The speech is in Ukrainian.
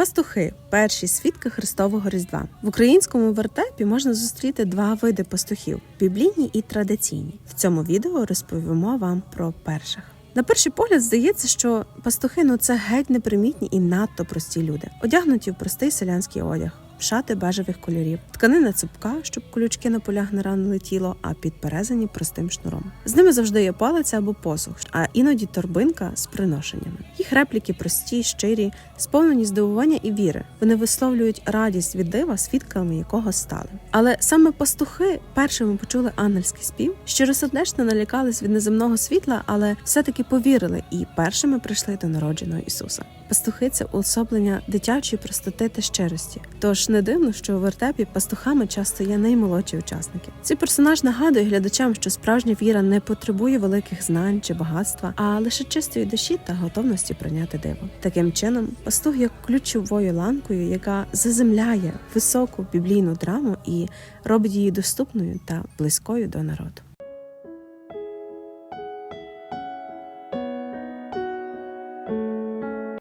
Пастухи перші свідки Христового Різдва. В українському вертепі можна зустріти два види пастухів біблійні і традиційні. В цьому відео розповімо вам про перших. На перший погляд здається, що пастухи ну це геть непримітні і надто прості люди, одягнуті в простий селянський одяг. Шати бежевих кольорів, тканина цупка, щоб колючки на полях не ранили тіло, а підперезані простим шнуром. З ними завжди є палиця або посух, а іноді торбинка з приношеннями. Їх репліки прості, щирі, сповнені здивування і віри. Вони висловлюють радість від дива, свідками якого стали. Але саме пастухи першими почули ангельський спів, щиросердечно налякались від неземного світла, але все-таки повірили і першими прийшли до народженого Ісуса. Пастухи це уособлення дитячої простоти та щирості. Тож не дивно, що у вертепі пастухами часто є наймолодші учасники. Цей персонаж нагадує глядачам, що справжня віра не потребує великих знань чи багатства, а лише чистої душі та готовності прийняти диво. Таким чином, пастух є ключовою ланкою, яка заземляє високу біблійну драму і робить її доступною та близькою до народу.